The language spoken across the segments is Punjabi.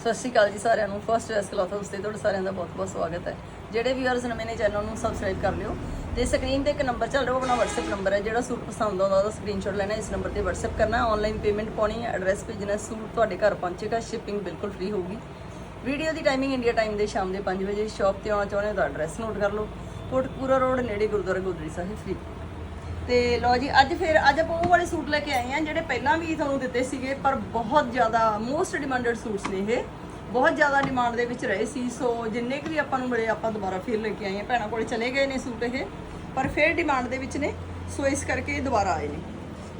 ਸਤਿ ਸ਼੍ਰੀ ਅਕਾਲ ਜੀ ਸਾਰਿਆਂ ਨੂੰ। ਫਰਸਟ ਵੈਸ ਕਲੌਥ ਹਾਊਸ ਤੇ ਤੁਹਾਡਾ ਸਾਰਿਆਂ ਦਾ ਬਹੁਤ-ਬਹੁਤ ਸਵਾਗਤ ਹੈ। ਜਿਹੜੇ ਵੀਅਰਸ ਨਵੇਂ ਨੇ ਚੈਨਲ ਨੂੰ ਸਬਸਕ੍ਰਾਈਬ ਕਰ ਲਿਓ। ਤੇ ਸਕਰੀਨ ਤੇ ਇੱਕ ਨੰਬਰ ਚੱਲ ਰਿਹਾ, ਉਹ ਆਪਣਾ WhatsApp ਨੰਬਰ ਹੈ, ਜਿਹੜਾ ਸੂਟ ਪਸੰਦ ਆਉਂਦਾ ਉਹਦਾ ਸਕਰੀਨਸ਼ਾਟ ਲੈਣਾ, ਇਸ ਨੰਬਰ ਤੇ WhatsApp ਕਰਨਾ। ਆਨਲਾਈਨ ਪੇਮੈਂਟ ਪਾਉਣੀ ਹੈ ਐਡਰੈਸ ਭੇਜਣਾ, ਸੂਟ ਤੁਹਾਡੇ ਘਰ ਪਹੁੰਚੇਗਾ ਸ਼ਿਪਿੰਗ ਬਿਲਕੁਲ ਫ੍ਰੀ ਹੋਊਗੀ। ਵੀਡੀਓ ਦੀ ਟਾਈਮਿੰਗ ਇੰਡੀਆ ਟਾਈਮ ਦੇ ਸ਼ਾਮ ਦੇ 5 ਵਜੇ ਸ਼ਾਪ ਤੇ ਆਉਣਾ ਚਾਹੁੰਦੇ ਹੋ ਤਾਂ ਐਡਰੈਸ ਨੋਟ ਕਰ ਲਓ। ਕੋਟਕਪੂਰਾ ਰੋਡ ਨੇੜੇ ਗੁਰਦੁਆਰਾ ਗੋਦੜੀ ਸਾਹਿਬ ਫ੍ਰੀ ਤੇ ਲਓ ਜੀ, ਅੱਜ ਫਿਰ, ਅੱਜ ਆਪਾਂ ਉਹ ਵਾਲੇ ਸੂਟ ਲੈ ਕੇ ਆਏ ਆ ਜਿਹੜੇ ਪਹਿਲਾਂ ਵੀ ਤੁਹਾਨੂੰ ਦਿੱਤੇ ਸੀਗੇ, ਪਰ ਬਹੁਤ ਜ਼ਿਆਦਾ ਮੋਸਟ ਡਿਮਾਂਡਡ ਸੂਟਸ ਨੇ ਇਹ। ਬਹੁਤ ਜ਼ਿਆਦਾ ਡਿਮਾਂਡ ਦੇ ਵਿੱਚ ਰਹੇ ਸੀ ਸੋ ਜਿੰਨੇ ਕੁ ਵੀ ਆਪਾਂ ਨੂੰ ਮਿਲੇ, ਆਪਾਂ ਦੁਬਾਰਾ ਫਿਰ ਲੈ ਕੇ ਆਏ ਆ ਭੈਣਾਂ ਕੋਲੇ ਚਲੇ ਗਏ ਨੇ ਸੂਟ ਇਹ, ਪਰ ਫਿਰ ਡਿਮਾਂਡ ਦੇ ਵਿੱਚ ਨੇ ਸੋ ਇਸ ਕਰਕੇ ਦੁਬਾਰਾ ਆਏ ਨੇ।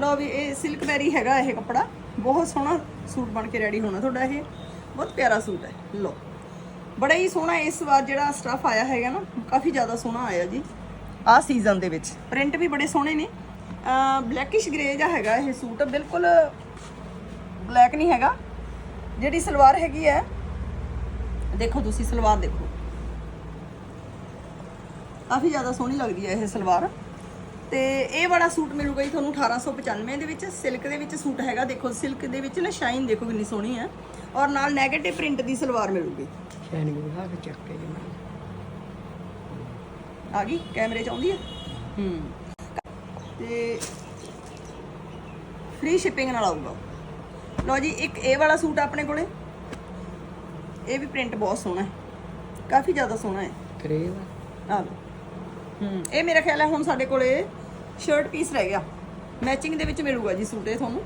ਲਓ ਵੀ, ਇਹ ਸਿਲਕ ਵੈਰੀ ਹੈਗਾ ਇਹ ਕੱਪੜਾ। ਬਹੁਤ ਸੋਹਣਾ ਸੂਟ ਬਣ ਕੇ ਰੈਡੀ ਹੋਣਾ ਤੁਹਾਡਾ ਇਹ। ਬਹੁਤ ਪਿਆਰਾ ਸੂਟ ਹੈ। ਲਓ, ਬੜਾ ਹੀ ਸੋਹਣਾ ਇਸ ਵਾਰ ਜਿਹੜਾ ਸਟਫ ਆਇਆ ਹੈਗਾ ਨਾ, ਕਾਫੀ ਜ਼ਿਆਦਾ ਸੋਹਣਾ ਆਇਆ ਜੀ। ਆਹ ਸੀਜ਼ਨ ਦੇ ਵਿੱਚ। ਪ੍ਰਿੰਟ ਵੀ ਬੜੇ ਸੋਹਣੇ ਨੇ। ਬਲੈਕਿਸ਼ ਗ੍ਰੇ ਜਿਹਾ ਹੈਗਾ ਇਹ ਸੂਟ। ਬਿਲਕੁਲ ਬਲੈਕ ਨਹੀਂ ਹੈਗਾ। ਜਿਹੜੀ ਸਲਵਾਰ ਹੈਗੀ ਹੈ, ਦੇਖੋ ਤੁਸੀਂ ਸਲਵਾਰ ਦੇਖੋ। ਕਾਫੀ ਜ਼ਿਆਦਾ ਸੋਹਣੀ ਲੱਗਦੀ ਹੈ ਇਹ ਸਲਵਾਰ। ਤੇ ਇਹ ਵਾਲਾ ਸੂਟ ਮਿਲੂਗਾ ਜੀ ਤੁਹਾਨੂੰ 1895 ਦੇ ਵਿੱਚ। ਸਿਲਕ ਦੇ ਵਿੱਚ ਸੂਟ ਹੈਗਾ। ਦੇਖੋ ਸਿਲਕ ਦੇ ਵਿੱਚ ਨਾ ਸ਼ਾਈਨ ਦੇਖੋ ਕਿੰਨੀ ਸੋਹਣੀ ਹੈ। ਔਰ ਨਾਲ ਨੈਗੇਟਿਵ ਪ੍ਰਿੰਟ ਦੀ ਸਲਵਾਰ ਮਿਲੂਗੀ। ਸ਼ੈਨਿੰਗ ਵਿਖਾ ਕੇ ਚੱਕ ਕੇ ਜਮਾ ਆ ਗਈ ਕੈਮਰੇ 'ਚ ਆਉਂਦੀ ਹੈ ਹੂੰ। ਤੇ ਫ੍ਰੀ ਸ਼ਿਪਿੰਗ ਨਾਲ ਆਊਗਾ ਲਓ ਜੀ ਇੱਕ ਇਹ ਵਾਲਾ ਸੂਟ ਆਪਣੇ ਕੋਲੇ। ਇਹ ਵੀ ਪ੍ਰਿੰਟ ਬਹੁਤ ਸੋਹਣਾ ਹੈ। ਕਾਫੀ ਜ਼ਿਆਦਾ ਸੋਹਣਾ ਹੈ। ਕਰੇਵ ਆ। ਲਓ। ਹੂੰ। ਇਹ ਮੇਰਾ ਖਿਆਲ ਹੈ ਹੁਣ ਸਾਡੇ ਕੋਲੇ ਸ਼ਰਟ ਪੀਸ ਰਹਿ ਗਿਆ। ਮੈਚਿੰਗ ਦੇ ਵਿੱਚ ਮਿਲੂਗਾ ਜੀ ਸੂਟ ਇਹ ਤੁਹਾਨੂੰ।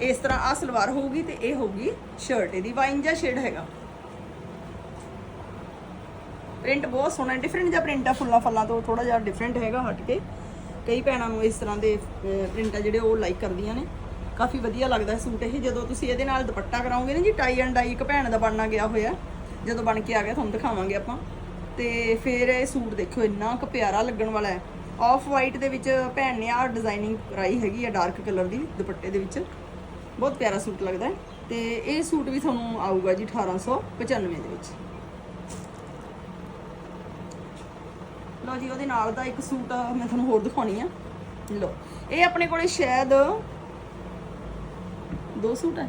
ਇਸ ਤਰ੍ਹਾਂ ਆ ਸਲਵਾਰ ਹੋਊਗੀ ਤੇ ਇਹ ਹੋਊਗੀ ਸ਼ਰਟ ਇਹਦੀ ਵਾਈਨ ਜਾਂ ਸ਼ੇਡ ਹੈਗਾ। ਪ੍ਰਿੰਟ ਬਹੁਤ ਸੋਹਣਾ ਡਿਫਰੈਂਟ ਜਿਹਾ ਪ੍ਰਿੰਟ ਆ ਫੁੱਲਾਂ ਫੁੱਲਾਂ ਤੋਂ ਥੋੜਾ ਜਿਹਾ ਡਿਫਰੈਂਟ ਹੈਗਾ ਹਟ ਕੇ। ਕਈ ਭੈਣਾਂ ਨੂੰ ਇਸ ਤਰ੍ਹਾਂ ਦੇ ਪ੍ਰਿੰਟ ਆ ਜਿਹੜੇ ਉਹ ਲਾਈਕ ਕਰਦੀਆਂ ਨੇ। ਕਾਫੀ ਵਧੀਆ ਲੱਗਦਾ ਸੂਟ ਇਹ, ਜਦੋਂ ਤੁਸੀਂ ਇਹਦੇ ਨਾਲ ਦੁਪੱਟਾ ਕਰਾਉਂਗੇ ਨਾ ਜੀ ਟਾਈ ਐਂਡ ਡਾਈ ਇੱਕ ਭੈਣ ਦਾ ਬਣਨਾ ਗਿਆ ਹੋਇਆ। ਜਦੋਂ ਬਣ ਕੇ ਆ ਗਿਆ, ਤੁਹਾਨੂੰ ਦਿਖਾਵਾਂਗੇ ਆਪਾਂ। ਤੇ ਫਿਰ ਇਹ ਸੂਟ ਦੇਖੋ ਇੰਨਾ ਕੁ ਪਿਆਰਾ ਲੱਗਣ ਵਾਲਾ ਹੈ। ਆਫ ਵਾਈਟ ਦੇ ਵਿੱਚ ਭੈਣ ਨੇ ਆ ਡਿਜ਼ਾਈਨਿੰਗ ਕਰਾਈ ਹੈਗੀ ਆ ਡਾਰਕ ਕਲਰ ਦੀ, ਦੁਪੱਟੇ ਦੇ ਵਿੱਚ। ਬਹੁਤ ਪਿਆਰਾ ਸੂਟ ਲੱਗਦਾ ਹੈ। ਤੇ ਇਹ ਸੂਟ ਵੀ ਤੁਹਾਨੂੰ ਆਊਗਾ ਜੀ 1895 ਦੇ ਵਿੱਚ। ਲਓ ਜੀ, ਉਹਦੇ ਨਾਲ ਦਾ ਇੱਕ ਸੂਟ ਮੈਂ ਤੁਹਾਨੂੰ ਹੋਰ ਦਿਖਾਉਣੀ ਆ। ਲਓ, ਇਹ ਆਪਣੇ ਕੋਲੇ ਸ਼ਾਇਦ ਦੋ ਸੂਟ ਹੈ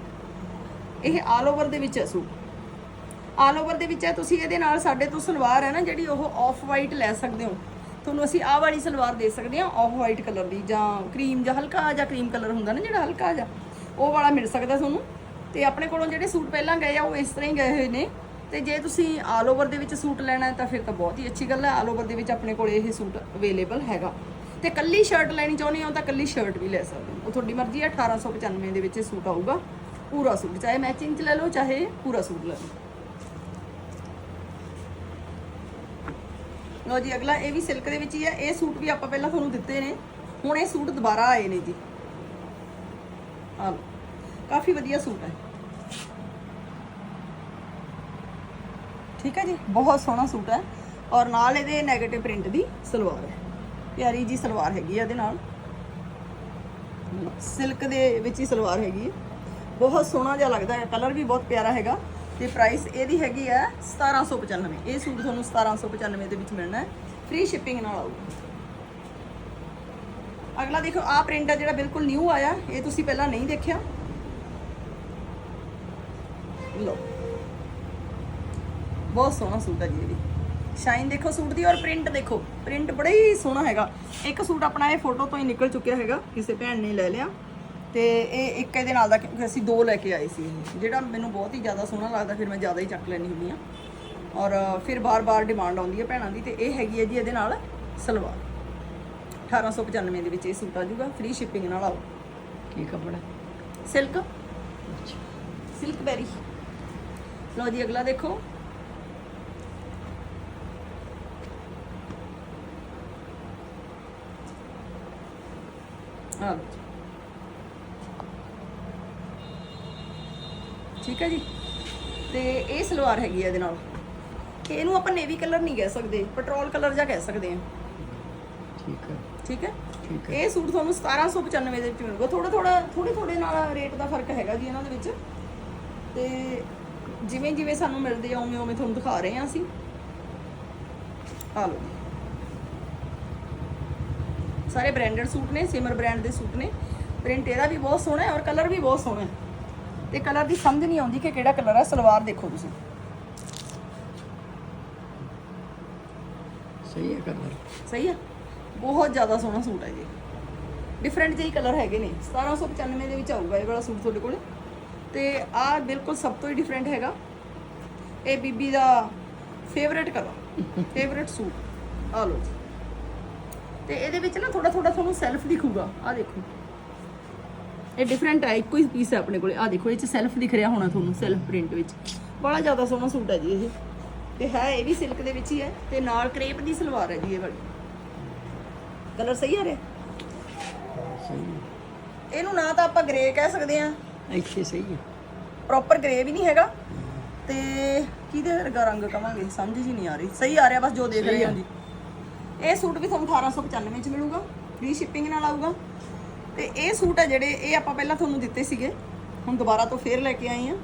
ਇਹ ਆਲ ਓਵਰ ਦੇ ਵਿੱਚ ਹੈ ਸੂਟ। ਆਲ ਓਵਰ ਦੇ ਵਿੱਚ ਹੈ ਤੁਸੀਂ ਇਹਦੇ ਨਾਲ ਸਾਡੇ ਤੋਂ ਸਲਵਾਰ ਹੈ ਨਾ, ਜਿਹੜੀ ਉਹ ਆਫ ਵਾਈਟ ਲੈ ਸਕਦੇ ਹੋ। ਤੁਹਾਨੂੰ ਅਸੀਂ ਆਹ ਵਾਲੀ ਸਲਵਾਰ ਦੇ ਸਕਦੇ ਹਾਂ ਆਫ ਵਾਈਟ ਕਲਰ ਦੀ, ਜਾਂ ਕਰੀਮ ਜਾਂ ਹਲਕਾ ਜਾਂ ਕਰੀਮ ਕਲਰ ਹੁੰਦਾ ਨਾ, ਜਿਹੜਾ ਹਲਕਾ ਜਾਂ ਉਹ ਵਾਲਾ ਮਿਲ ਸਕਦਾ ਤੁਹਾਨੂੰ। ਤੇ ਆਪਣੇ ਕੋਲੋਂ ਜਿਹੜੇ ਸੂਟ ਪਹਿਲਾਂ ਗਏ ਆ, ਉਹ ਇਸ ਤਰ੍ਹਾਂ ਹੀ ਗਏ ਹੋਏ ਨੇ। ਤੇ ਜੇ ਤੁਸੀਂ ਆਲ ਓਵਰ ਦੇ ਵਿੱਚ ਸੂਟ ਲੈਣਾ ਤਾਂ ਫਿਰ ਤਾਂ ਬਹੁਤ ਹੀ ਅੱਛੀ ਗੱਲ ਹੈ। ਆਲ ਓਵਰ ਦੇ ਵਿੱਚ ਆਪਣੇ ਕੋਲ ਇਹ ਸੂਟ ਅਵੇਲੇਬਲ ਹੈਗਾ। ਤੇ ਕੱਲੀ ਸ਼ਰਟ ਲੈਣੀ ਚਾਹੁੰਦੇ ਹੋ ਤਾਂ ਕੱਲੀ ਸ਼ਰਟ ਵੀ ਲੈ ਸਕਦੇ ਹੋ। ਉਹ ਤੁਹਾਡੀ ਮਰਜ਼ੀ ਹੈ 1895 ਦੇ ਵਿੱਚ ਇਹ ਸੂਟ ਆਊਗਾ। ਪੂਰਾ ਸੂਟ, ਚਾਹੇ ਮੈਚਿੰਗ ਚ ਲੈ ਲਓ, ਚਾਹੇ ਪੂਰਾ ਸੂਟ ਲੈ ਲਓ। ਲਓ ਜੀ, ਅਗਲਾ ਇਹ ਵੀ ਸਿਲਕ ਦੇ ਵਿੱਚ ਹੀ ਹੈ। ਇਹ ਸੂਟ ਵੀ ਆਪਾਂ ਪਹਿਲਾਂ ਤੁਹਾਨੂੰ ਦਿੱਤੇ ਨੇ। ਹੁਣ ਇਹ ਸੂਟ ਦੁਬਾਰਾ ਆਏ ਨੇ ਜੀ। ਆ ਕਾਫੀ ਵਧੀਆ ਸੂਟ ਹੈ। ਠੀਕ ਹੈ ਜੀ? ਬਹੁਤ ਸੋਹਣਾ ਸੂਟ ਹੈ। ਔਰ ਨਾਲ ਇਹਦੇ 네ਗੇਟਿਵ ਪ੍ਰਿੰਟ ਦੀ ਸਲਵਾਰ ਹੈ। ਪਿਆਰੀ ਜੀ ਸਲਵਾਰ ਹੈਗੀ ਆ ਇਹਦੇ ਨਾਲ। ਸਿਲਕ ਦੇ ਵਿੱਚ ਹੀ ਸਲਵਾਰ ਹੈਗੀ ਹੈ। ਬਹੁਤ ਸੋਹਣਾ ਜਿਹਾ ਲੱਗਦਾ ਹੈ। ਕਲਰ ਵੀ ਬਹੁਤ ਪਿਆਰਾ ਹੈਗਾ। ਤੇ ਪ੍ਰਾਈਸ ਇਹਦੀ ਹੈਗੀ ਹੈ 1795 ਇਹ ਸੂਟ ਤੁਹਾਨੂੰ 1795 ਦੇ ਵਿੱਚ ਮਿਲਣਾ ਹੈ। ਫ੍ਰੀ ਸ਼ਿਪਿੰਗ ਨਾਲ ਆਊਗਾ। ਅਗਲਾ ਦੇਖੋ, ਆਹ ਪ੍ਰਿੰਟ ਆ ਜਿਹੜਾ ਬਿਲਕੁਲ ਨਿਊ ਆਇਆ। ਇਹ ਤੁਸੀਂ ਪਹਿਲਾਂ ਨਹੀਂ ਦੇਖਿਆ। ਲਓ। ਬਹੁਤ ਸੋਹਣਾ ਸੂਟ ਹੈ ਜੀ ਇਹ ਵੀ। ਸ਼ਾਈਨ ਦੇਖੋ ਸੂਟ ਦੀ ਔਰ ਪ੍ਰਿੰਟ ਦੇਖੋ। ਪ੍ਰਿੰਟ ਬੜਾ ਹੀ ਸੋਹਣਾ ਹੈਗਾ। ਇੱਕ ਸੂਟ ਆਪਣਾ ਇਹ ਫੋਟੋ ਤੋਂ ਹੀ ਨਿਕਲ ਚੁੱਕਿਆ ਹੈਗਾ। ਕਿਸੇ ਭੈਣ ਨੇ ਲੈ ਲਿਆ। ਤੇ ਇਹ ਇੱਕ ਇਹਦੇ ਨਾਲ ਦਾ ਕਿਉਂਕਿ ਅਸੀਂ ਦੋ ਲੈ ਕੇ ਆਏ ਸੀ। ਇਹ ਜਿਹੜਾ ਮੈਨੂੰ ਬਹੁਤ ਹੀ ਜ਼ਿਆਦਾ ਸੋਹਣਾ ਲੱਗਦਾ ਫਿਰ ਮੈਂ ਜ਼ਿਆਦਾ ਹੀ ਚੱਕ ਲੈਣੀ ਹੁੰਦੀ ਆ ਔਰ ਫਿਰ ਬਾਰ-ਬਾਰ ਡਿਮਾਂਡ ਆਉਂਦੀ ਹੈ ਭੈਣਾਂ ਦੀ। ਤੇ ਇਹ ਹੈਗੀ ਹੈ ਜੀ ਇਹਦੇ ਨਾਲ ਸਲਵਾਰ। 1895 ਦੇ ਵਿੱਚ ਇਹ ਸੂਟ ਆ ਜਾਊਗਾ। ਫ੍ਰੀ ਸ਼ਿਪਿੰਗ ਨਾਲ ਆਓ। ਕੀ ਕਪੜਾ ਸਿਲਕ ਸਿਲਕ ਬੈਰੀ ਲਓ ਜੀ ਅਗਲਾ ਦੇਖੋ ਆ ਲਓ ਜੀ। ਠੀਕ ਹੈ ਜੀ। ਤੇ ਇਹ ਸਲਵਾਰ ਹੈਗੀ ਹੈ ਇਹਦੇ ਨਾਲ। ਇਹਨੂੰ ਆਪਾਂ ਨੇਵੀ ਕਲਰ ਨਹੀਂ ਕਹਿ ਸਕਦੇ ਪੈਟਰੋਲ ਕਲਰ ਜਾਂ ਕਹਿ ਸਕਦੇ ਹਾਂ। ਠੀਕ ਹੈ। ਠੀਕ ਹੈ। ਇਹ ਸੂਟ ਤੁਹਾਨੂੰ 1795 ਦੇ ਵਿੱਚ ਮਿਲੂਗਾ। ਥੋੜਾ ਥੋੜਾ ਥੋੜੇ ਥੋੜੇ ਨਾਲ ਰੇਟ ਦਾ ਫ਼ਰਕ ਹੈਗਾ ਜੀ ਇਹਨਾਂ ਦੇ ਵਿੱਚ। ਤੇ ਜਿਵੇਂ ਜਿਵੇਂ ਸਾਨੂੰ ਮਿਲਦੇ ਆ ਉਵੇਂ ਉਵੇਂ ਤੁਹਾਨੂੰ ਦਿਖਾ ਰਹੇ ਹਾਂ ਅਸੀਂ। ਆ ਲਓ ਸਾਰੇ ਬ੍ਰਾਂਡਡ ਸੂਟ ਨੇ ਸਿਮਰ ਬ੍ਰਾਂਡ ਦੇ ਸੂਟ ਨੇ। ਪ੍ਰਿੰਟ ਇਹਦਾ ਵੀ ਬਹੁਤ ਸੋਹਣਾ ਹੈ ਔਰ ਕਲਰ ਵੀ ਬਹੁਤ ਸੋਹਣਾ ਹੈ। ਤੇ ਕਲਰ ਦੀ ਸਮਝ ਨਹੀਂ ਆਉਂਦੀ ਕਿ ਕਿਹੜਾ ਕਲਰ ਹੈ ਸਲਵਾਰ ਦੇਖੋ ਤੁਸੀਂ। ਸਹੀ ਹੈ ਕਲਰ ਸਹੀ ਆ ਬਹੁਤ ਜ਼ਿਆਦਾ ਸੋਹਣਾ ਸੂਟ ਹੈ ਜੀ। ਡਿਫਰੈਂਟ ਜਿਹੀ ਕਲਰ ਹੈਗੇ ਨੇ। 1795 ਦੇ ਵਿੱਚ ਆਊਗਾ ਇਹ ਵਾਲਾ ਸੂਟ ਤੁਹਾਡੇ ਕੋਲ। ਤੇ ਆਹ ਬਿਲਕੁਲ ਸਭ ਤੋਂ ਹੀ ਡਿਫਰੈਂਟ ਹੈਗਾ। ਇਹ ਬੀਬੀ ਦਾ ਫੇਵਰੇਟ ਕਲਰ ਫੇਵਰੇਟ ਸੂਟ। ਆ ਲਓ ਜੀ। ਤੇ ਇਹਦੇ ਵਿੱਚ ਨਾ ਥੋੜਾ ਥੋੜਾ ਤੁਹਾਨੂੰ ਸੈਲਫ ਦਿਖੂਗਾ। ਆ ਦੇਖੋ। ਇਹ ਡਿਫਰੈਂਟ ਹੈ ਇੱਕੋ ਹੀ ਪੀਸ ਹੈ ਆਪਣੇ ਕੋਲੇ। ਆ ਦੇਖੋ ਇਹ ਚ ਸੈਲਫ ਦਿਖ ਰਿਹਾ ਹੋਣਾ ਤੁਹਾਨੂੰ ਸੈਲਫ ਪ੍ਰਿੰਟ ਵਿੱਚ। ਬੜਾ ਜ਼ਿਆਦਾ ਸੋਹਣਾ ਸੂਟ ਹੈ ਜੀ ਇਹ। ਤੇ ਹੈ ਇਹ ਵੀ ਸਿਲਕ ਦੇ ਵਿੱਚ ਹੀ ਹੈ। ਤੇ ਨਾਲ ਕ੍ਰੇਪ ਦੀ ਸਲਵਾਰ ਹੈ ਜੀ ਇਹ ਵਾਲੀ। ਕਲਰ ਸਹੀ ਆ ਰਿਹਾ? ਇਹਨੂੰ ਨਾ ਤਾਂ ਆਪਾਂ ਗ੍ਰੇ ਕਹਿ ਸਕਦੇ ਆ ਇੱਥੇ ਸਹੀ ਹੈ। ਪ੍ਰੋਪਰ ਗ੍ਰੇ ਵੀ ਨਹੀਂ ਹੈਗਾ। ਤੇ ਕਿਹਦੇ ਵਰਗਾ ਰੰਗ ਕਵਾਂਗੇ? ਸਮਝ ਜੀ ਨਹੀਂ ਆ ਰਹੀ। ਸਹੀ ਆ ਰਿਹਾ ਬਸ ਜੋ ਦੇਖ ਰਹੇ ਹਾਂ ਜੀ। ਇਹ ਸੂਟ ਵੀ ਤੁਹਾਨੂੰ 1895 ਚ ਮਿਲੂਗਾ ਫ੍ਰੀ ਸ਼ਿਪਿੰਗ ਨਾਲ ਆਊਗਾ। ਤੇ ਇਹ ਸੂਟ ਹੈ ਜਿਹੜੇ ਇਹ ਆਪਾਂ ਪਹਿਲਾਂ ਤੁਹਾਨੂੰ ਦਿੱਤੇ ਸੀਗੇ ਹੁਣ ਦੁਬਾਰਾ ਤੋਂ ਫੇਰ ਲੈ ਕੇ ਆਏ ਆ।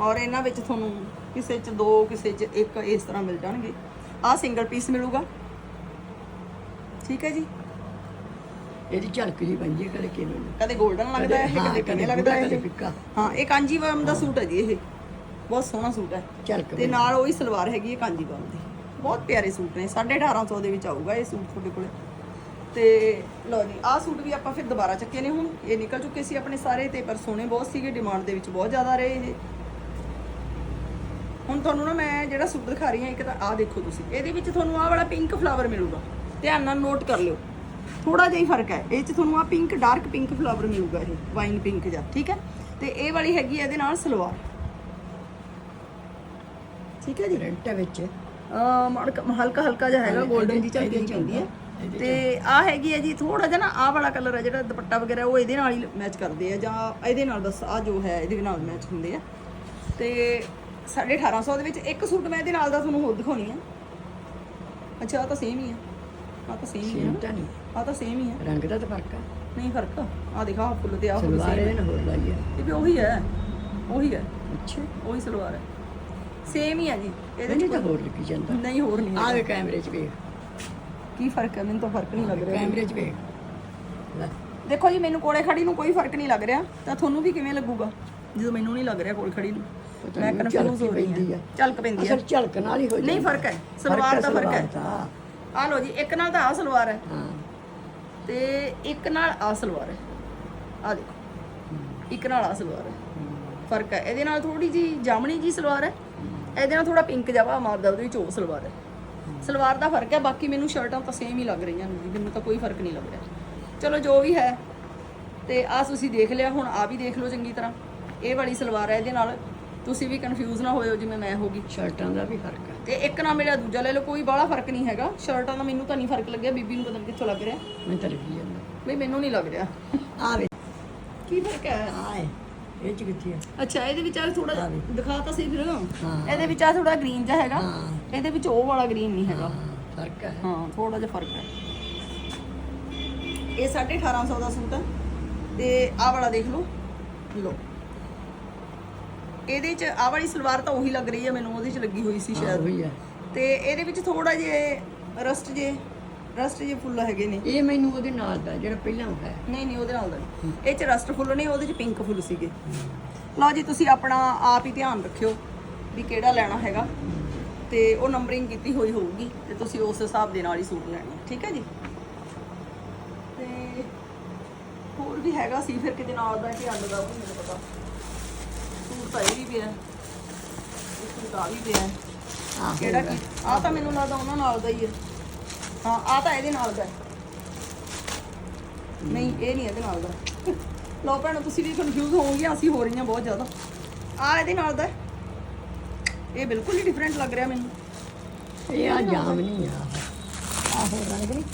ਔਰ ਇਹਨਾਂ ਵਿੱਚ ਤੁਹਾਨੂੰ ਕਿਸੇ ਚ ਦੋ ਕਿਸੇ ਚ ਇੱਕ ਇਸ ਤਰ੍ਹਾਂ ਮਿਲ ਜਾਣਗੇ। ਆਹ ਸਿੰਗਲ ਪੀਸ ਮਿਲੂਗਾ। ਠੀਕ ਹੈ ਜੀ? ਇਹਦੀ ਝਲਕ ਜੀ ਬਣ ਜੇ ਕਦੇ ਕਿਵੇਂ। ਕਦੇ 골ਡਨ ਲੱਗਦਾ ਹੈ ਹਾਂ, ਕਦੇ ਕਿਵੇਂ ਲੱਗਦਾ ਹੈ। ਹਾਂ ਇਹ ਕਾਂਜੀਵਰਮ ਦਾ ਸੂਟ ਹੈ ਜੀ ਇਹ। ਬਹੁਤ ਸੋਹਣਾ ਸੂਟ ਹੈ। ਝਲਕ ਤੇ ਨਾਲ ਉਹੀ ਸਲਵਾਰ ਹੈਗੀ ਹੈ ਕਾਂਜੀਵਰਮ ਦੀ। ਬਹੁਤ ਪਿਆਰੇ ਸੂਟ ਨੇ 1850 ਦੇ ਵਿੱਚ ਆਊਗਾ ਇਹ ਸੂਟ ਤੁਹਾਡੇ ਕੋਲੇ। ਤੇ ਲਓ ਜੀ, ਆਹ ਸੂਟ ਵੀ ਆਪਾਂ ਫਿਰ ਦੁਬਾਰਾ ਚੱਕੇ ਨੇ ਹੁਣ। ਇਹ ਨਿਕਲ ਚੁੱਕੇ ਸੀ ਆਪਣੇ ਸਾਰੇ ਤੇ ਪਰ ਸੋਹਣੇ ਬਹੁਤ ਸੀਗੇ ਡਿਮਾਂਡ ਦੇ ਵਿੱਚ ਬਹੁਤ ਜ਼ਿਆਦਾ ਰਹੇ ਇਹ। ਹੁਣ ਤੁਹਾਨੂੰ ਨਾ ਮੈਂ ਜਿਹੜਾ ਸੂਟ ਦਿਖਾ ਰਹੀ ਹਾਂ, ਇੱਕ ਤਾਂ ਆਹ ਦੇਖੋ ਤੁਸੀਂ, ਇਹਦੇ ਵਿੱਚ ਤੁਹਾਨੂੰ ਆਹ ਵਾਲਾ ਪਿੰਕ ਫਲਾਵਰ ਮਿਲੂਗਾ। ਧਿਆਨ ਨਾਲ ਨੋਟ ਕਰ ਲਿਓ। ਥੋੜਾ ਜਿਹਾ ਹੀ ਫ਼ਰਕ ਹੈ, ਇਹ ਚ ਤੁਹਾਨੂੰ ਆ ਪਿੰਕ ਡਾਰਕ ਪਿੰਕ ਫਲਾਵਰ ਮਿਲੂਗਾ ਇਹ ਵਾਈਨ ਪਿੰਕ ਜਿਹਾ, ਠੀਕ ਹੈ? ਤੇ ਇਹ ਵਾਲੀ ਹੈਗੀ ਹੈ ਇਹਦੇ ਨਾਲ ਸਲਵਾਰ। ਠੀਕ ਹੈ ਜੀ? ਰੈਂਟ ਹੈ ਵਿੱਚ। ਹਲਕਾ ਹਲਕਾ ਜਿਹਾ ਹੈਗਾ 골ਡਨ ਦੀ ਝਲਕੀ ਜਿਹੀ ਪੈਂਦੀ ਹੈ। ਤੇ ਆ ਹੈਗੀ ਹੈ ਜੀ ਥੋੜਾ ਜਿਹਾ ਨਾ ਆਹ ਵਾਲਾ ਕਲਰ ਹੈ ਜਿਹੜਾ ਦੁਪੱਟਾ ਵਗੈਰਾ ਉਹ ਇਹਦੇ ਨਾਲ ਹੀ ਮੈਚ ਕਰਦੇ ਆ ਜਾਂ ਇਹਦੇ ਨਾਲ ਦੱਸ ਆ ਜੋ ਹੈ ਇਹਦੇ ਨਾਲ ਮੈਚ ਹੁੰਦੇ ਆ। ਤੇ 1850 ਦੇ ਵਿੱਚ ਇੱਕ ਸੂਟ ਮੈਂ ਇਹਦੇ ਨਾਲ ਦਾ ਤੁਹਾਨੂੰ ਹੋਰ ਦਿਖਾਉਣੀ ਆ। ਅੱਛਾ ਆ ਤਾਂ ਸੇਮ ਹੀ ਆ। ਆ ਤਾਂ ਸੇਮ ਹੀ ਆ ਆ ਤਾਂ ਸੇਮ ਹੀ ਆ। ਰੰਗ ਦਾ ਤਾਂ ਫ਼ਰਕ ਹੈ ਨਹੀਂ ਫ਼ਰਕ ਆ। ਦਿਖਾ ਫੁੱਲ ਤੇ ਆ। ਫੁੱਲ ਸੇਮ ਹੈ ਇਹ ਵੀ ਉਹੀ ਹੈ ਉਹੀ ਹੈ। ਅੱਛਾ। ਉਹੀ ਸਲਵਾਰ ਹੈ। ਸੇਮ ਹੀ ਆ ਜੀ ਇਹਦੇ ਚ ਤਾਂ ਹੋਰ ਲੱਗੀ ਜਾਂਦਾ। ਨਹੀਂ ਹੋਰ ਨਹੀਂ ਆ। ਵੇ ਕੈਮਰੇ 'ਚ ਵੇਖ। ਕੀ ਫ਼ਰਕ ਹੈ? ਮੈਨੂੰ ਤਾਂ ਫ਼ਰਕ ਨਹੀਂ ਲੱਗ ਰਿਹਾ। ਕੈਮਰੇ 'ਚ ਵੇਖ। ਲੈ। ਦੇਖੋ ਜੀ ਮੈਨੂੰ ਕੋਲੇ ਖੜੀ ਨੂੰ ਕੋਈ ਫ਼ਰਕ ਨਹੀਂ ਲੱਗ ਰਿਹਾ। ਤਾਂ ਤੁਹਾਨੂੰ ਵੀ ਕਿਵੇਂ ਲੱਗੂਗਾ? ਜਦੋਂ ਮੈਨੂੰ ਨਹੀਂ ਲੱਗ ਰਿਹਾ ਕੋਲ ਖੜੀ ਨੂੰ। ਮੈਂ ਨਹੀਂ, ਕਨਫਿਊਜ਼ ਹੋ ਰਹੀ ਹਾਂ। ਝਲਕ ਪੈਂਦੀ ਹੈ ਅਸਲ ਝਲਕ ਨਾਲ ਹੀ ਹੋ ਨਹੀਂ ਫ਼ਰਕ ਹੈ। ਸਲਵਾਰ ਦਾ ਫ਼ਰਕ ਹੈ। ਆ ਲਓ ਜੀ ਇੱਕ ਨਾਲ ਤਾਂ ਆ ਸਲਵਾਰ ਹੈ। ਹਾਂ। ਤੇ ਇੱਕ ਨਾਲ ਆ ਸਲਵਾਰ ਹੈ। ਆ ਦੇਖੋ। ਇੱਕ ਨਾਲ ਆ ਸਲਵਾਰ ਹੈ। ਫ਼ਰਕ ਹੈ। ਇਹਦੇ ਨਾਲ ਥੋੜੀ ਜੀ ਜਾਮਣੀ ਜੀ ਸਲਵਾਰ ਹੈ। ਇਹਦੇ ਨਾਲ ਥੋੜਾ ਪਿੰਕ ਜਿਹਾ ਮਾਰਦਾ ਉਹਦੇ ਵਿੱਚ ਉਹ ਸਲਵਾਰ ਹੈ। ਸਲਵਾਰ ਦਾ ਫ਼ਰਕ ਹੈ ਬਾਕੀ ਮੈਨੂੰ ਸ਼ਰਟਾਂ ਤਾਂ ਸੇਮ ਹੀ ਲੱਗ ਰਹੀਆਂ ਨੇ ਮੈਨੂੰ ਤਾਂ ਕੋਈ ਫ਼ਰਕ ਨਹੀਂ ਲੱਗ ਰਿਹਾ। ਚਲੋ ਜੋ ਵੀ ਹੈ ਤੇ ਆ ਤੁਸੀਂ ਦੇਖ ਲਿਆ ਹੁਣ ਆ ਵੀ ਦੇਖ ਲਓ ਚੰਗੀ ਤਰ੍ਹਾਂ। ਇਹ ਵਾਲੀ ਸਲਵਾਰ ਹੈ ਇਹਦੇ ਨਾਲ ਤੁਸੀਂ ਵੀ ਕਨਫਿਊਜ਼ ਨਾ ਹੋਇਓ ਜਿਵੇਂ ਮੈਂ ਹੋ ਗਈ। ਸ਼ਰਟਾਂ ਦਾ ਵੀ ਫ਼ਰਕ ਹੈ। ਤੇ ਇੱਕ ਨਾ ਮੇਰਾ ਦੂਜਾ ਲੈ ਲਓ ਕੋਈ ਬਾਹਲਾ ਫ਼ਰਕ ਨਹੀਂ ਹੈਗਾ। ਸ਼ਰਟਾਂ ਦਾ ਮੈਨੂੰ ਤਾਂ ਨਹੀਂ ਫ਼ਰਕ ਲੱਗਿਆ ਬੀਬੀ ਨੂੰ ਪਤਾ ਨਹੀਂ ਕਿੱਥੋਂ ਲੱਗ ਰਿਹਾ। ਮੈਂ ਤਾਂ ਲੱਗੀ ਜਾਂਦਾ। ਬਈ ਮੈਨੂੰ ਨਹੀਂ ਲੱਗ ਰਿਹਾ। ਆ ਵੇ ਕੀ ਫ਼ਰਕ ਹੈ? ਆ ਹੈ ਇਹ ਚ ਕਿੱਥੇ ਆ? ਅੱਛਾ ਇਹਦੇ ਵਿੱਚ ਆ ਥੋੜਾ ਹਾਂ ਵੀ। ਦਿਖਾ ਤਾਂ ਸਹੀ ਫਿਰ। ਹਾਂ। ਇਹਦੇ ਵਿੱਚ ਆ ਥੋੜਾ ਗ੍ਰੀਨ ਜਿਹਾ ਹੈਗਾ। ਹਾਂ। ਇਹਦੇ ਵਿੱਚ ਉਹ ਵਾਲਾ ਗ੍ਰੀਨ ਨਹੀਂ ਹੈਗਾ। ਹਾਂ ਫ਼ਰਕ ਹੈ। ਹਾਂ ਥੋੜਾ ਜਿਹਾ ਫ਼ਰਕ ਹੈ। ਇਹ 1850 ਦਾ ਸੂਟ ਹੈ ਤੇ ਆਹ ਵਾਲਾ ਦੇਖ ਲਓ। ਲਓ। ਇਹਦੇ ਚ ਆਹ ਵਾਲੀ ਸਲਵਾਰ ਤਾਂ ਉਹੀ ਲੱਗ ਰਹੀ ਹੈ ਮੈਨੂੰ ਉਹਦੇ ਚ ਲੱਗੀ ਹੋਈ ਸੀ ਸ਼ਾਇਦ। ਤੇ ਇਹਦੇ ਵਿੱਚ ਥੋੜਾ ਜਿਹਾ ਰਸਟ ਜੇ। ਰਸਟ ਜੇ ਫੁੱਲ ਹੈਗੇ ਨੇ। ਇਹ ਮੈਨੂੰ ਉਹਦੇ ਨਾਲ ਦਾ ਜਿਹੜਾ ਪਹਿਲਾਂ ਹੈ। ਨਹੀਂ ਨਹੀਂ ਉਹਦੇ ਨਾਲ ਦਾ ਨਹੀਂ। ਇਹ ਚ ਰਸਟ ਫੁੱਲ ਨੇ ਉਹਦੇ ਚ ਪਿੰਕ ਫੁੱਲ ਸੀਗੇ। ਲਓ ਜੀ ਤੁਸੀਂ ਆਪਣਾ ਆਪ ਹੀ ਧਿਆਨ ਰੱਖਿਓ ਵੀ ਕਿਹੜਾ ਲੈਣਾ ਹੈਗਾ। ਤੇ ਉਹ ਨੰਬਰਿੰਗ ਕੀਤੀ ਹੋਈ ਹੋਊਗੀ ਤੇ ਤੁਸੀਂ ਉਸ ਹਿਸਾਬ ਦੇ ਨਾਲ ਹੀ ਸੂਟ ਲੈਣੇ ਠੀਕ ਹੈ ਜੀ? ਤੇ ਹੋਰ ਵੀ ਹੈਗਾ ਸੀ ਫਿਰ ਕਿਤੇ ਨਾਲ ਦਾ ਕਿ ਅੱਡ ਦਾ ਉਹ ਨਹੀਂ ਮੈਨੂੰ ਪਤਾ। ਸੂਟ ਤਾਂ ਇਹ ਵੀ ਪਿਆ ਇਹ ਸੂਟ ਆ ਵੀ ਪਿਆ ਆਹ ਕਿਹੜਾ ਕੀ? ਆ ਤਾਂ ਮੈਨੂੰ ਲੱਗਦਾ ਉਹਨਾਂ ਨਾਲ ਦਾ ਹੀ ਹੈ। ਹਾਂ ਆ ਤਾਂ ਇਹਦੇ ਨਾਲ ਦਾ ਹੈ। ਨਹੀਂ ਇਹ ਨਹੀਂ ਇਹਦੇ ਨਾਲ ਦਾ। ਲੋ ਭੈਣੋ ਤੁਸੀਂ ਵੀ ਕਨਫਿਊਜ਼ ਹੋਵੋਗੇ ਅਸੀਂ ਹੋ ਰਹੀਆਂ ਬਹੁਤ ਜ਼ਿਆਦਾ। ਆ ਇਹਦੇ ਨਾਲ ਦਾ ਹੈ। ਇਹ ਬਿਲਕੁਲ ਹੀ ਡਿਫਰੈਂਟ ਲੱਗ ਰਿਹਾ ਮੈਨੂੰ। ਇਹ ਆ ਜਾਮ ਨਹੀਂ ਆ। ਆਹੋ ਰੰਗ ਨਹੀਂ।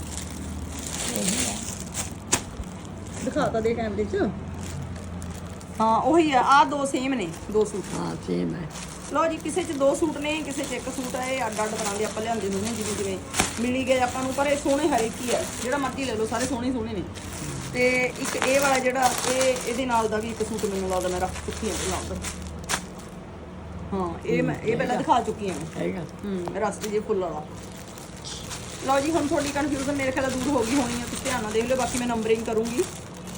ਦਿਖਾਤਾ ਦੇ ਕੈਮਰੇ 'ਚ। ਹਾਂ ਉਹੀ ਆ ਆ ਦੋ ਸੇਮ ਨੇ ਦੋ ਸੂਟ। ਹਾਂ ਸੇਮ ਹੈ। ਲਓ ਜੀ ਕਿਸੇ 'ਚ ਦੋ ਸੂਟ ਨੇ ਕਿਸੇ 'ਚ ਇੱਕ ਸੂਟ ਹੈ ਇਹ ਅੱਡ ਅੱਡ ਤਰ੍ਹਾਂ ਦੇ ਆਪਾਂ ਲਿਆਂਦੇ ਹੁੰਦੇ ਨੇ ਜਿਵੇਂ ਜਿਵੇਂ ਮਿਲੀ ਗਏ ਆਪਾਂ ਨੂੰ ਪਰ ਇਹ ਸੋਹਣੇ ਹਰੇਕ ਹੀ ਹੈ ਜਿਹੜਾ ਮਰਜ਼ੀ ਲੈ ਲਓ ਸਾਰੇ ਸੋਹਣੇ ਸੋਹਣੇ ਨੇ। ਤੇ ਇੱਕ ਇਹ ਵਾਲਾ ਜਿਹੜਾ ਇਹ ਇਹਦੇ ਨਾਲ ਦਾ ਵੀ ਇੱਕ ਸੂਟ ਮੈਨੂੰ ਲੱਗਦਾ ਮੈਂ ਰੱਖ ਚੁੱਕੀ ਹਾਂ ਉੱਧਰ ਹਾਂ ਇਹ ਮੈਂ ਇਹ ਪਹਿਲਾਂ ਦਿਖਾ ਚੁੱਕੀ ਹਾਂ ਹੈਗਾ। ਹੂੰ ਰਸਤੇ ਜੇ ਫੁੱਲ ਵਾਲਾ। ਲਓ ਜੀ ਹੁਣ ਤੁਹਾਡੀ ਕਨਫਿਊਜ਼ਨ ਮੇਰੇ ਖਿਆਲ ਦੂਰ ਹੋ ਗਈ ਹੋਣੀ ਹੈ ਤੁਸੀਂ ਧਿਆਨ ਨਾਲ ਦੇਖ ਲਿਓ ਬਾਕੀ ਮੈਂ ਨੰਬਰਿੰਗ ਕਰੂੰਗੀ।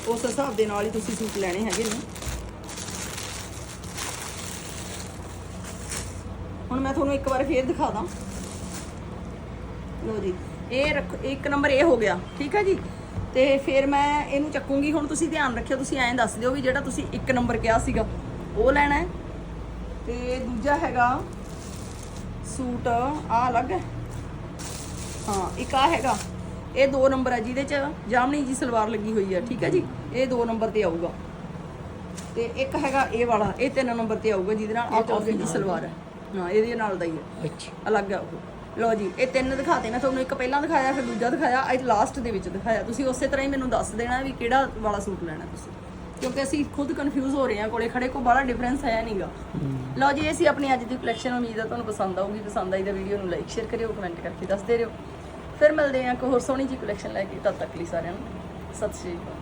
ਉਸ ਹਿਸਾਬ ਦੇ ਨਾਲ ਹੀ ਤੁਸੀਂ ਸੂਟ ਲੈਣੇ ਹੈਗੇ ਨੇ। ਹੁਣ ਮੈਂ ਤੁਹਾਨੂੰ ਇੱਕ ਵਾਰ ਫੇਰ ਦਿਖਾ ਦਾਂ ਲੋ ਜੀ ਇਹ ਰੱਖ ਇੱਕ ਨੰਬਰ ਇਹ ਹੋ ਗਿਆ ਠੀਕ ਹੈ ਜੀ? ਤੇ ਫਿਰ ਮੈਂ ਇਹਨੂੰ ਚੱਕੂੰਗੀ ਹੁਣ ਤੁਸੀਂ ਧਿਆਨ ਰੱਖਿਓ ਤੁਸੀਂ ਐਂ ਦੱਸ ਦਿਓ ਵੀ ਜਿਹੜਾ ਤੁਸੀਂ ਇੱਕ ਨੰਬਰ ਕਿਹਾ ਸੀਗਾ ਉਹ ਲੈਣਾ ਹੈ। ਤੇ ਦੂਜਾ ਹੈਗਾ ਸੂਟ ਆ ਅਲੱਗ ਹੈ। ਹਾਂ ਇੱਕ ਆ ਹੈਗਾ। ਇਹ ਦੋ ਨੰਬਰ ਹੈ ਜਿਹਦੇ ਚ ਜਾਮਣੀ ਜੀ ਸਲਵਾਰ ਲੱਗੀ ਹੋਈ ਹੈ ਠੀਕ ਹੈ ਜੀ? ਇਹ ਦੋ ਨੰਬਰ ਤੇ ਆਊਗਾ। ਤੇ ਇੱਕ ਹੈਗਾ ਇਹ ਵਾਲਾ ਇਹ ਤਿੰਨ ਨੰਬਰ ਤੇ ਆਊਗਾ ਜਿਹਦੇ ਨਾਲ ਆ ਕਾਫੀ ਦੀ ਸਲਵਾਰ ਹੈ। ਹਾਂ ਇਹਦੇ ਨਾਲ ਦਾ ਹੀ ਹੈ। ਅੱਛਾ। ਅਲੱਗ ਆ ਉਹ। ਲਓ ਜੀ ਇਹ ਤਿੰਨ ਦਿਖਾਤੇ ਮੈਂ ਤੁਹਾਨੂੰ ਇੱਕ ਪਹਿਲਾਂ ਦਿਖਾਇਆ ਫਿਰ ਦੂਜਾ ਦਿਖਾਇਆ ਅੱਜ ਲਾਸਟ ਦੇ ਵਿੱਚ ਦਿਖਾਇਆ। ਤੁਸੀਂ ਉਸੇ ਤਰ੍ਹਾਂ ਹੀ ਮੈਨੂੰ ਦੱਸ ਦੇਣਾ ਵੀ ਕਿਹੜਾ ਵਾਲਾ ਸੂਟ ਲੈਣਾ ਤੁਸੀਂ। ਕਿਉਂਕਿ ਅਸੀਂ ਖੁਦ ਕਨਫਿਊਜ਼ ਹੋ ਰਹੇ ਹਾਂ ਕੋਲੇ ਖੜੇ ਕੋ ਬੜਾ ਡਿਫਰੈਂਸ ਹੈ ਨਹੀਂਗਾ ਲਓ ਜੀ ਇਹ ਸੀ ਆਪਣੀ ਅੱਜ ਦੀ ਕਲੈਕਸ਼ਨ ਉਮੀਦ ਹੈ ਤੁਹਾਨੂੰ ਪਸੰਦ ਆਊਗੀ। ਪਸੰਦ ਆਈ ਤਾਂ ਵੀਡੀਓ ਨੂੰ ਲਾਈਕ ਸ਼ੇਅਰ ਕਰਿਓ ਕਮੈਂਟ ਕਰਕੇ ਦੱਸਦੇ ਰਹੋ। ਫਿਰ ਮਿਲਦੇ ਹਾਂ ਇੱਕ ਹੋਰ ਸੋਹਣੀ ਜੀ ਕਲੈਕਸ਼ਨ ਲੈ ਕੇ ਤਦ ਤੱਕ ਲਈ ਸਾਰਿਆਂ ਨੂੰ। ਸਤਿ ਸ਼੍ਰੀ ਅਕਾਲ।